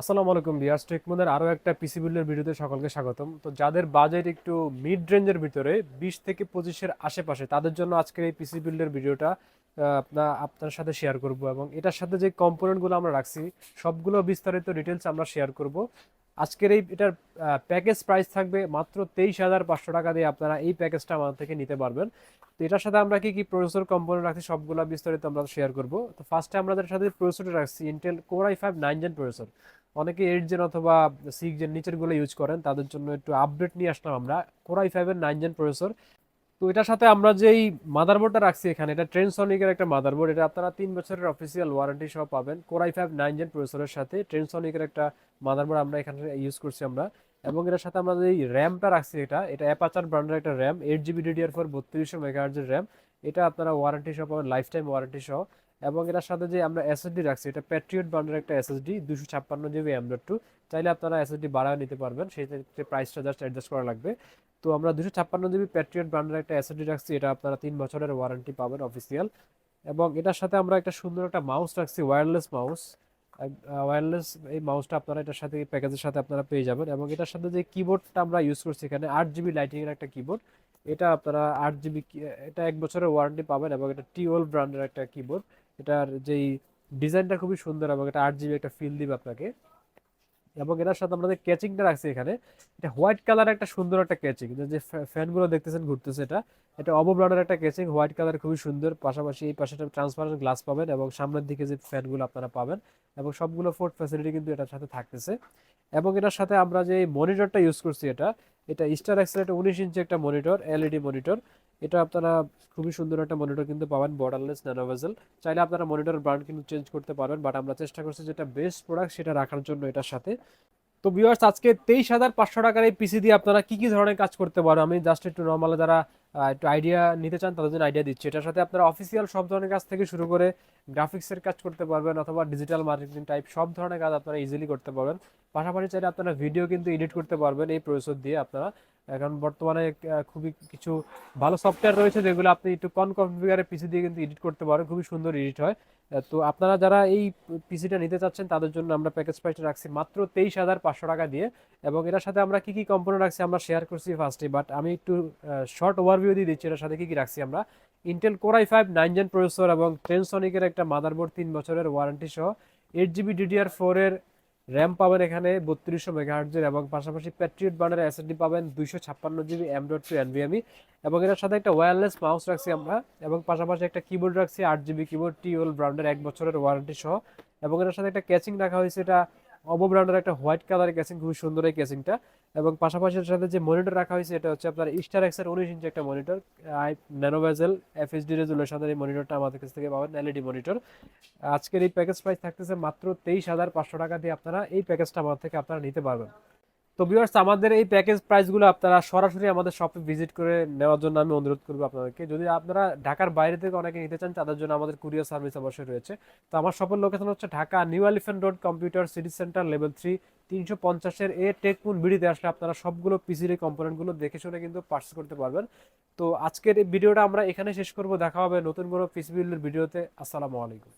আসসালামু আলাইকুম বিয়ার্স টেকমোদের আরও একটা পিসি বিল্ডের ভিডিওতে সকলকে স্বাগতম। তো যাদের বাজেট একটু মিড রেঞ্জের ভিতরে, বিশ থেকে পঁচিশের আশেপাশে, তাদের জন্য আজকের এই পিসি বিল্ডের ভিডিওটা আপনার আপনার সাথে শেয়ার করব এবং এটার সাথে যে কম্পোনেন্টগুলো আমরা রাখছি, সবগুলো বিস্তারিত ডিটেলস আমরা শেয়ার করব। আজকের এই, এটার প্যাকেজ প্রাইস থাকবে মাত্র তেইশ হাজার পাঁচশো টাকা দিয়ে আপনারা এই প্যাকেজটা আমাদের থেকে নিতে পারবেন। তো এটার সাথে আমরা কি কি প্রসেসর কম্পোনেন্ট রাখছি, সবগুলো বিস্তারিত আমরা শেয়ার করব। তো ফার্স্টে আমাদের সাথে প্রসেসরটা রাখছি Intel core i five nine gen processor অনেকে এইট জেন অথবা সিক্স জেন নিচেরগুলো ইউজ করেন, তাদের জন্য একটু আপডেট নিয়ে আসলাম আমরা। কোরাই ফাইভের নাইন জেন প্রসেসর তো এটার সাথে আমরা যেই মাদারবোর্ডটা রাখছি এখানে, এটা ট্রেনসনিকের একটা মাদারবোর্ড এটা আপনারা তিন বছরের অফিসিয়াল ওয়ারেন্টি সহ পাবেন। কোরাই ফাইভ নাইন জেন প্রসেসরের সাথে ট্রেনসনিকের একটা মাদারবোর্ড আমরা এখানে ইউজ করছি আমরা। এবং এটার সাথে আমরা যেই র্যামটা রাখছি এটা এটা অ্যাপাচার ব্র্যান্ডের একটা RAM eight GB DDR four বত্রিশশো মেগাহার্জের র্যাম এটা আপনারা ওয়ারেন্টি সহ পাবেন লাইফ টাইম ওয়ারেন্টি সহ। এবং এটার সাথে যে আমরা এসএসডি রাখছি, এটা প্যাট্রিয়ট ব্র্যান্ডের একটা এসএসডি দুশো ছাপ্পান্ন জিবি এম টু চাইলে আপনারা এসএসডি বাড়ায় নিতে পারবেন, সেই ক্ষেত্রে প্রাইসটা জাস্ট অ্যাডজাস্ট করা লাগবে। তো আমরা দুশো ছাপ্পান্ন জিবি প্যাট্রিয়ট ব্র্যান্ডের একটা এসএসডি রাখছি, এটা আপনারা তিন বছরের ওয়ারেন্টি পাবেন অফিসিয়াল এবং এটার সাথে আমরা একটা সুন্দর একটা মাউস রাখছি ওয়্যারলেস মাউস ওয়্যারলেস এই মাউসটা আপনারা এটার সাথে প্যাকেজের সাথে আপনারা পেয়ে যাবেন। এবং এটার সাথে যে কিবোর্ডটা আমরা ইউজ করছি এখানে, আট জিবি লাইটিংয়ের একটা কিবোর্ড এটা আপনারা আট জিবি এটা এক বছরের ওয়ারেন্টি পাবেন এবং এটা টিওল ব্র্যান্ডের একটা কিবোর্ড এটার যেই ডিজাইনটা খুবই সুন্দর এবং এটা আট জিবি একটা ফিল দিবে আপনাকে। এবং এটার সাথে আমাদের ক্যাচিংটা রাখছি এখানে, এটা হোয়াইট কালার একটা সুন্দর একটা ক্যাচিং যে ফ্যানগুলো দেখতেছেন ঘুরতেছে এটা এটা অবো ব্র্যান্ডের একটা ক্যাচিং হোয়াইট কালার খুবই সুন্দর। পাশাপাশি এই পাশে ট্রান্সপারেন্ট গ্লাস পাবেন এবং সামনের দিকে যে ফ্যানগুলো আপনারা পাবেন এবং সবগুলো ফোর্ট ফ্যাসিলিটি কিন্তু এটার সাথে থাকতেছে। এবং এটার সাথে আমরা যে মনিটরটা ইউজ করছি এটা এটা স্টার এক্সেল একটা উনিশ ইঞ্চি একটা মনিটর এলইডি মনিটর এটা আপনারা খুবই সুন্দর একটা মনিটর কিন্তু পাবেন বর্ডারলেস ন্যানোভেজেল চাইলে আপনারা মনিটর ব্র্যান্ড কিন্তু চেঞ্জ করতে পারবেন বাট আমরা চেষ্টা করছি যেটা বেস্ট প্রোডাক্ট সেটা রাখার জন্য এটার সাথে। তো ভিউয়ার্স আজকে তেইশ হাজার পাঁচশো টাকার এই পিসি দিয়ে আপনারা কী কী ধরনের কাজ করতে পারো? আমি জাস্ট একটু নর্মাল যারা একটু আইডিয়া নিতে চান তাদের জন্য আইডিয়া দিচ্ছি। এটার সাথে আপনারা অফিসিয়াল সব ধরনের কাজ থেকে শুরু করে গ্রাফিক্সের কাজ করতে পারবেন অথবা ডিজিটাল মার্কেটিং টাইপ সব ধরনের কাজ আপনারা ইজিলি করতে পারবেন। পাশাপাশি চাইলে আপনারা ভিডিও কিন্তু এডিট করতে পারবেন এই প্রসেসর দিয়ে আপনারা। এখন বর্তমানে খুবই কিছু ভালো সফটওয়্যার রয়েছে যেগুলো আপনি একটু কন কনফিগারে পিসি দিয়ে কিন্তু এডিট করতে পারেন। খুবই সুন্দর এডিট হয়। তো আপনারা যারা এই পিসিটা নিতে চাচ্ছেন, তাদের জন্য আমরা প্যাকেজ প্রাইসটা রাখছি মাত্র তেইশ হাজার পাঁচশো টাকা দিয়ে এবং এটার সাথে আমরা কি কি কম্পোনেন্ট রাখছি আমরা শেয়ার করছি ফার্স্টে বাট আমি একটু শর্ট ওভারভিউ দিয়ে দিচ্ছি এটার সাথে কী কী রাখছি আমরা। Intel core i five nine gen processor এবং ট্রেনসনিকের একটা মাদারবোর্ড তিন বছরের ওয়ারেন্টি সহ এইট জিবি ডিডিআর ফোরের র্যাম পাবেন এখানে বত্রিশশো মেগাহার্জের এবং পাশাপাশি প্যাট্রিয়ট বানের এসএসডি পাবেন দুইশো ছাপ্পান্ন GB M dot two NVMe এবং এটার সাথে একটা ওয়ারলেস মাউস রাখছি আমরা এবং পাশাপাশি একটা কিবোর্ড রাখছি আট জিবি কিবোর্ড টিওল ব্র্যান্ডের এক বছরের ওয়ারেন্টি সহ এবং এটার সাথে একটা ক্যাচিং রাখা হয়েছে এটা অবো ব্র্যান্ডের একটা হোয়াইট কালারের কেসিং খুবই সুন্দর এই কেসিংটা এবং পাশাপাশি এর সাথে যে মনিটর রাখা হয়েছে, এটা হচ্ছে আপনার স্টার এক্সের উনিশ ইঞ্চি একটা মনিটর আই ন্যানোভেজেল এফএসডি রেজুলেশনের এই মনিটরটা আমাদের কাছ থেকে পাবেন এলইডি মনিটর আজকের এই প্যাকেজ প্রাইস থাকতেছে মাত্র তেইশ হাজার পাঁচশো টাকা দিয়ে আপনারা এই প্যাকেজটা আমার থেকে আপনারা নিতে পারবেন। তো ভিউয়ার্স আমাদের এই প্যাকেজ প্রাইসগুলো আপনারা সরাসরি আমাদের শপে ভিজিট করে নেওয়ার জন্য আমি অনুরোধ করব আপনাদেরকে। যদি আপনারা ঢাকার বাইরে থেকে অনেকে নিতে চান, তাদের জন্য আমাদের কুরিয়ার সার্ভিস অবশ্যই রয়েছে। তো আমার শপের লোকেশন হচ্ছে Dhaka new elephant road computer city centre level three তিনশো পঞ্চাশের এ টেকপুন বিডিতে আসলে আপনারা সবগুলো পিসির এই কম্পোনেন্টগুলো দেখে শুনে কিন্তু পার্চেস করতে পারবেন। তো আজকের এই ভিডিওটা আমরা এখানে শেষ করব। দেখা হবে নতুন কোনো পিসি বিল্ডের ভিডিওতে আসসালামু আলাইকুম।